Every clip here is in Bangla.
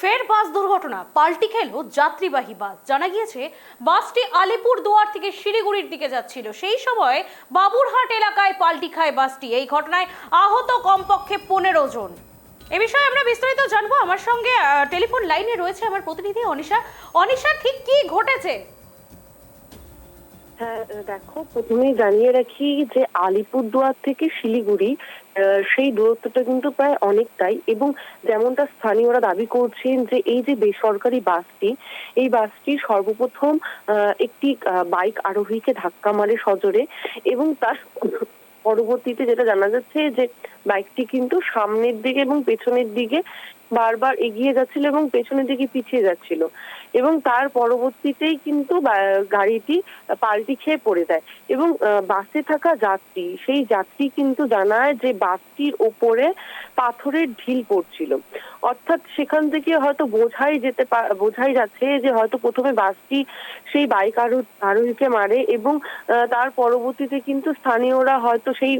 ফের বাস দুর্ঘটনা, পাল্টি খেল যাত্রীবাহী বাস। জানা গিয়েছে, বাসটি আলিপুর দুয়ার থেকে শিলিগুড়ির দিকে যাচ্ছিল। সেই সময় বাবুরহাট এলাকায় পাল্টি খায় বাসটি। এই ঘটনায় আহত কমপক্ষে পনেরো জন। এ বিষয়ে আমরা বিস্তারিত জানব। আমার সঙ্গে টেলিফোন লাইনে রয়েছে আমার প্রতিনিধি অনিশা। অনিশা, ঠিক কি ঘটেছে? হ্যাঁ দেখো, প্রথমেই জানিয়ে রাখি যে আলিপুরদুয়ার থেকে শিলিগুড়ি সেই দূরত্বটা কিন্তু প্রায় অনেকটাই এবং যেমনটা স্থানীয়রা দাবি করছেন যে এই যে বেসরকারি বাসটি, এই বাসটি সর্বপ্রথম একটি বাইক আরোহীকে ধাক্কা মারে সজোরে এবং তার পরবর্তীতে যেটা জানা যাচ্ছে যে বাইকটি কিন্তু সামনের দিকে এবং পেছনের দিকে বারবার এগিয়ে যাচ্ছিল এবং পেছনের দিকে পিছিয়ে যাচ্ছিল। এবং তার পরবর্তীতেই কিন্তু গাড়িটি পাল্টি খেয়ে পড়ে যায়। এবং বাসে থাকা যাত্রী সেই যাত্রী কিন্তু জানায় যে বাসটির ওপরে পাথরের ঢিল পড়ছিল। অর্থাৎ সেখান থেকে হয়তো বোঝাই যেতে বোঝাই যাচ্ছে যে হয়তো প্রথমে বাসটি সেই বাইক আরো- আরোহীকে মারে এবং তার পরবর্তীতে কিন্তু স্থানীয়রা হয়তো সেই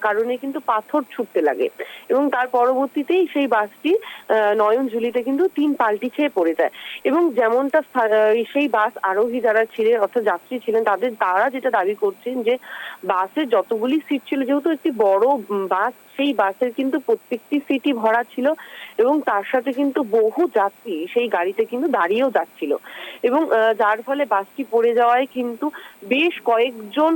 কারণে কিন্তু পাথর ছুটতে লাগে। এবং তার পরবর্তীতেই সেই বাসটি আহ, নয়নঝুলিতে কিন্তু তিন পাল্টি খেয়ে পড়ে যায়। এবং যেমনটা আহ, সেই বাস আরোহী যারা ছিলেন অর্থাৎ যাত্রী ছিলেন তাদের তারা যেটা দাবি করছেন যে বাসের যতগুলি সিট ছিল যেহেতু একটি বড় বাস সেই বাসের কিন্তু প্রত্যেকটি সিটই ভরা ছিল এবং তার সাথে কিন্তু বহু যাত্রী সেই গাড়িতে কিন্তু দাঁড়িয়েও যাচ্ছিল। এবং যার ফলে বাসটি পড়ে যাওয়ায় কিন্তু বেশ কয়েকজন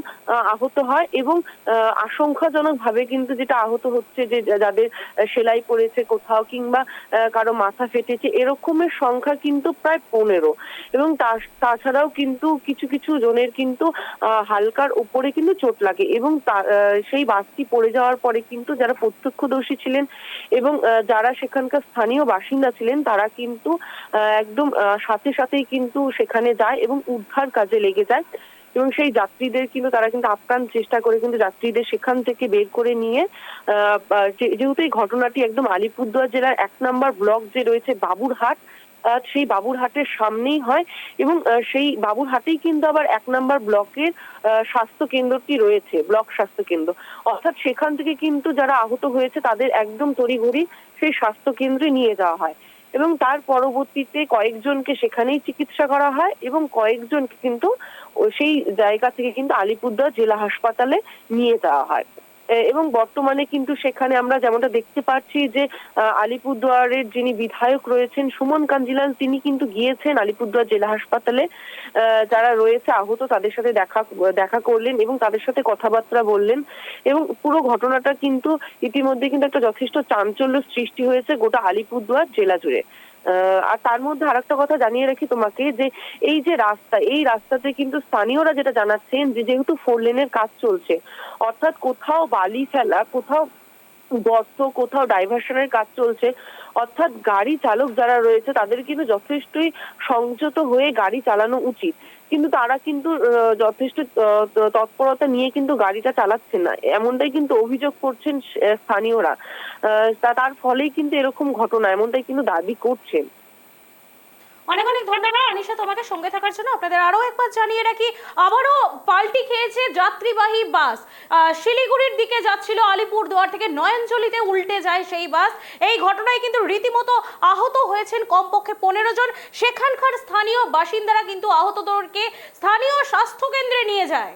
আহত হয় এবং আহ, আশঙ্কাজনক ভাবে কিন্তু যেটা আহত হচ্ছে যে যাদের সেলাই পড়েছে কোথাও কিংবা কারও মাথা ফেটেছে এরকমের সংখ্যা কিন্তু প্রায় পনেরো। এবং তাছাড়াও কিন্তু কিছু কিছু জনের কিন্তু হালকার উপরে কিন্তু চোট লাগে এবং সেই বাসটি পড়ে যাওয়ার পরে কিন্তু যারা প্রত্যক্ষদর্শী ছিলেন এবং যারা সেখানকার স্থানীয় বাসিন্দা ছিলেন, তারা কিন্তু একদম সাথে সাথেই কিন্তু সেখানে যায় এবং উদ্ধার কাজে লেগে যায়। এবং সেই যাত্রীদের কিন্তু, তারা কিন্তু আপ্রাণ চেষ্টা করে কিন্তু যাত্রীদের সেখান থেকে বের করে নিয়ে যেহেতু এই ঘটনাটি একদম আলিপুরদুয়ার জেলার এক নম্বর ব্লক যে রয়েছে বাবুরহাট সেই বাবুরহাটের সামনেই হয় এবং সেই বাবুরহাটেই কিন্তু আবার এক নম্বর ব্লকের স্বাস্থ্য কেন্দ্রটি রয়েছে, ব্লক স্বাস্থ্য কেন্দ্র। অর্থাৎ সেখান থেকে কিন্তু যারা আহত হয়েছে তাদের একদম তড়িঘড়ি সেই স্বাস্থ্য কেন্দ্রে নিয়ে যাওয়া হয়। এবং তার পরবর্তীতে কয়েকজনকে সেখানেই চিকিৎসা করা হয় এবং কয়েকজনকে কিন্তু সেই জায়গা থেকে কিন্তু আলিপুরদুয়ার জেলা হাসপাতালে নিয়ে যাওয়া হয়। এবং বর্তমানে কিন্তু সেখানে আমরা যেমনটা দেখতে পাচ্ছি যে আলিপুরদুয়ারের যিনি বিধায়ক রয়েছেন সুমন কাঞ্জিলাল তিনি কিন্তু গিয়েছেন আলিপুরদুয়ার জেলা হাসপাতালে। যারা রয়েছে আহত, তাদের সাথে দেখা দেখা করলেন এবং তাদের সাথে কথাবার্তা বললেন। এবং পুরো ঘটনাটা কিন্তু ইতিমধ্যে কিন্তু একটা যথেষ্ট চাঞ্চল্য সৃষ্টি হয়েছে গোটা আলিপুরদুয়ার জেলা জুড়ে। আর তার মধ্যে আরেকটা কথা জানিয়ে রাখি তোমাকে যে এই যে রাস্তা, এই রাস্তাতে কিন্তু স্থানীয়রা যেটা জানাচ্ছেন যে যেহেতু ফোর লেনের কাজ চলছে, অর্থাৎ কোথাও বালি ফেলা, কোথাও গর্ত, কোথাও ডাইভারশনের কাজ চলছে। অর্থাৎ গাড়ি চালক যারা রয়েছে, তাদের কিন্তু যথেষ্টই সংযত হয়ে গাড়ি চালানো উচিত। কিন্তু তারা কিন্তু যথেষ্ট তৎপরতা নিয়ে কিন্তু গাড়িটা চালাচ্ছে না। এমনটাই কিন্তু অভিযোগ করছেন স্থানীয়রা। তার ফলেই কিন্তু এরকম ঘটনা, এমনটাই কিন্তু দাবি করছেন। অনেক অনেক ধন্যবাদ। অনিশা তোমাকে সঙ্গে থাকার জন্য আপনাদের আরও একবার জানিয়ে রাখি, আবারও পাল্টি খেয়েছে যাত্রীবাহী বাস। শিলিগুড়ির দিকে যাচ্ছিল আলিপুরদুয়ার থেকে নয়নজলিতে উল্টে যায় সেই বাস। এই ঘটনায় কিন্তু রীতিমতো আহত হয়েছেন কমপক্ষে পনেরো জন। সেখানকার স্থানীয় বাসিন্দারা কিন্তু আহতদেরকে স্থানীয় স্বাস্থ্য কেন্দ্রে নিয়ে যায়।